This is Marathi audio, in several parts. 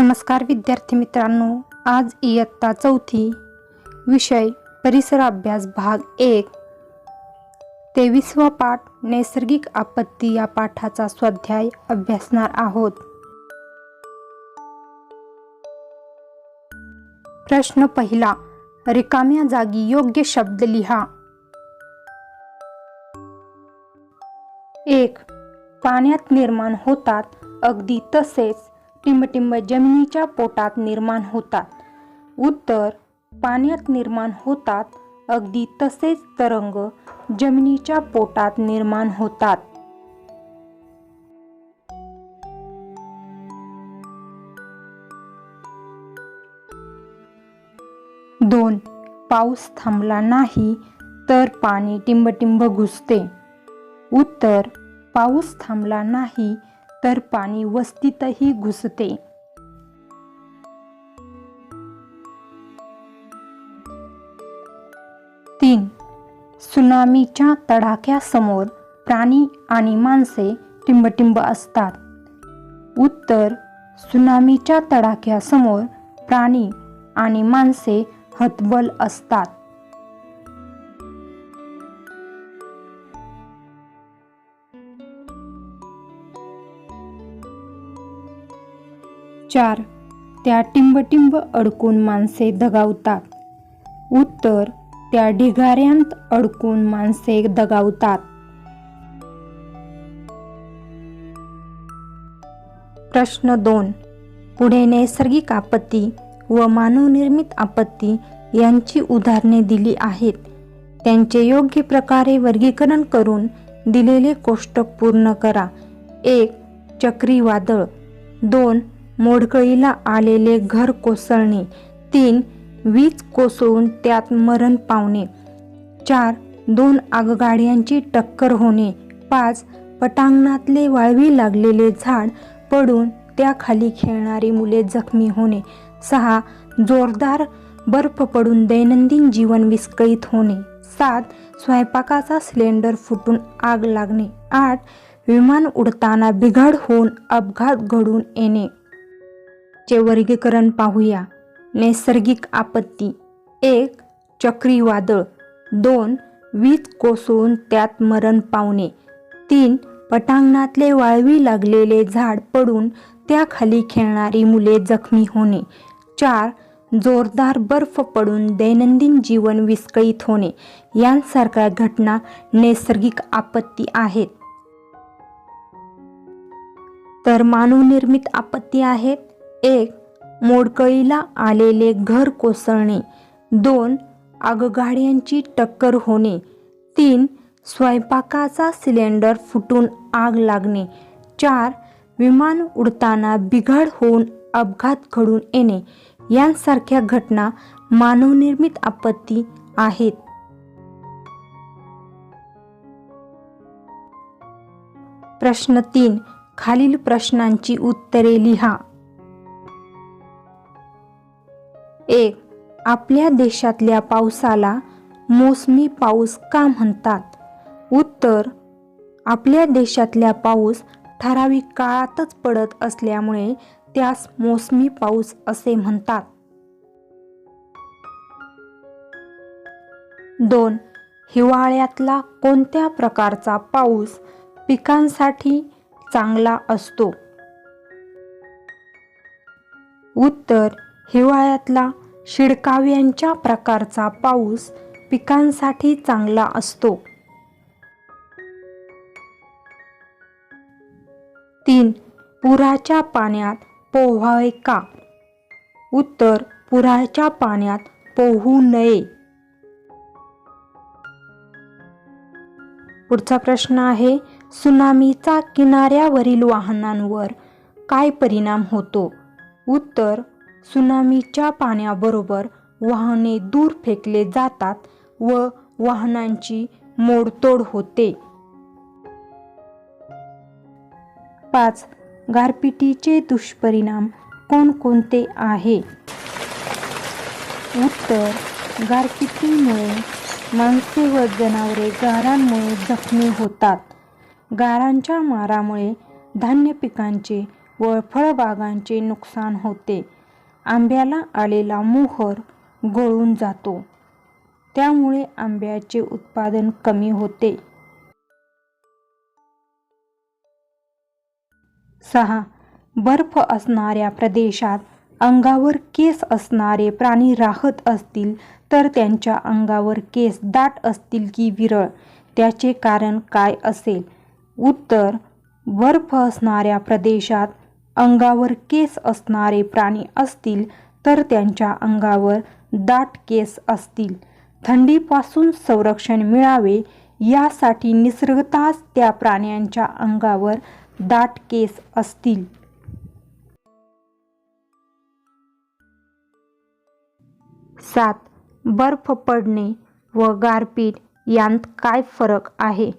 नमस्कार विद्यार्थी मित्रांनो आज इयत्ता चौथी विषय परिसर अभ्यास भाग एक. तेवीसवा पाठ नैसर्गिक आपत्ती या पाठाचा स्वाध्याय अभ्यासणार आहोत. प्रश्न पहिला रिकाम्या जागी योग्य शब्द लिहा. एक पाण्यात निर्माण होतात अगदी तसेच टिंबटिंब जमिनीच्या पोटात निर्माण होतात. उत्तर पाण्यात निर्माण होतात. अगदी तसेच तरंग जमिनीच्या पोटात निर्माण होतात. दोन पाऊस थांबला नाही तर पाणी टिंबटिंब घुसते. उत्तर पाऊस थांबला नाही तर पाणी वस्तीतही घुसते. तीन. सुनामीच्या तडाख्यासमोर प्राणी आणि माणसे टिंबटिंब असतात. उत्तर. सुनामीच्या तडाख्यासमोर प्राणी आणि माणसे हतबल असतात. चार त्या टिंबटिंब अडकून माणसे दगावतात. उत्तर त्या ढिगाऱ्यांत अडकून माणसे दगावतात. प्रश्न दोन. पुढे नैसर्गिक आपत्ती व मानवनिर्मित आपत्ती यांची उदाहरणे दिली आहेत. त्यांचे योग्य प्रकारे वर्गीकरण करून दिलेले कोष्टक पूर्ण करा. एक चक्रीवादळ. दोन मोडकळीला आलेले घर कोसळणे. तीन वीज कोसळून त्यात मरण पावणे. चार दोन आगगाड्यांची टक्कर होणे. पाच पटांगणातले वाळवी लागलेले झाड पडून त्याखाली खेळणारी मुले जखमी होणे. सहा जोरदार बर्फ पडून दैनंदिन जीवन विस्कळीत होणे. सात स्वयंपाकाचा सिलेंडर फुटून आग लागणे. आठ विमान उडताना बिघाड होऊन अपघात घडून येणे. चे वर्गीकरण पाहूया. नैसर्गिक आपत्ती. एक चक्रीवादळ. दोन वीज कोसळून त्यात मरण पावणे. तीन पटांगणातले वाळवी लागलेले झाड पडून त्याखाली खेळणारी मुले जखमी होणे. चार जोरदार बर्फ पडून दैनंदिन जीवन विस्कळीत होणे. यांसारख्या घटना नैसर्गिक आपत्ती आहेत. तर मानवनिर्मित आपत्ती आहेत. एक मोडकळीला आलेले घर कोसळणे. दोन आगगाड्यांची टक्कर होणे. तीन स्वयंपाकाचा सिलेंडर फुटून आग लागणे. चार विमान उडताना बिघाड होऊन अपघात घडून येणे. यांसारख्या घटना मानवनिर्मित आपत्ती आहेत. प्रश्न तीन खालील प्रश्नांची उत्तरे लिहा. एक आपल्या देशातल्या पावसाला मोसमी पाऊस का म्हणतात? उत्तर आपल्या देशातल्या पाऊस ठराविक काळातच पडत असल्यामुळे त्यास मोसमी पाऊस असे म्हणतात. दोन हिवाळ्यातला कोणत्या प्रकारचा पाऊस पिकांसाठी चांगला असतो? उत्तर हिवाळ्यातला शिडकाव्यांच्या प्रकारचा पाऊस पिकांसाठी चांगला असतो. तीन. पुराच्या पाण्यात पोहावे का? उत्तर. पुराच्या पाण्यात पोहू नये. पुढचा प्रश्न आहे सुनामीचा किनाऱ्यावरील वाहनांवर काय परिणाम होतो? उत्तर. सुनामीच्या पाण्याबरोबर वाहने दूर फेकले जातात व वाहनांची मोडतोड होते. पाच. गारपिटीचे दुष्परिणाम कोणकोणते आहे? उत्तर. गारपिटीमुळे माणसे व जनावरे गारांमुळे जखमी होतात. गारांच्या मारामुळे धान्य पिकांचे व फळबागांचे नुकसान होते. आंब्याला आलेला मोहर गळून जातो. त्यामुळे आंब्याचे उत्पादन कमी होते. सहा. बर्फ असणाऱ्या प्रदेशात अंगावर केस असणारे प्राणी राहत असतील तर त्यांच्या अंगावर केस दाट असतील की विरळ? त्याचे कारण काय असेल? उत्तर. बर्फ असणाऱ्या प्रदेशात अंगावर केस असणारे प्राणी असतील तर त्यांच्या अंगावर दाट केस असतील. थंडीपासून संरक्षण मिळावे यासाठी निसर्गताच त्या प्राण्यांच्या अंगावर दाट केस असतील. सात. बर्फ पडणे व गारपीट यांत काय फरक आहे?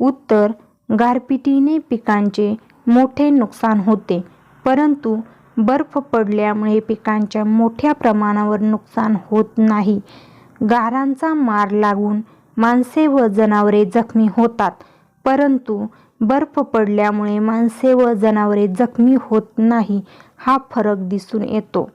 उत्तर गारपिटीने पिकांचे मोठे नुकसान होते. परंतु बर्फ पडल्यामुळे पिकांच्या मोठ्या प्रमाणावर नुकसान होत नाही. गारांचा मार लागून माणसे व जनावरे जखमी होतात परंतु बर्फ पडल्यामुळे माणसे व जनावरे जखमी होत नाही हा फरक दिसून येतो.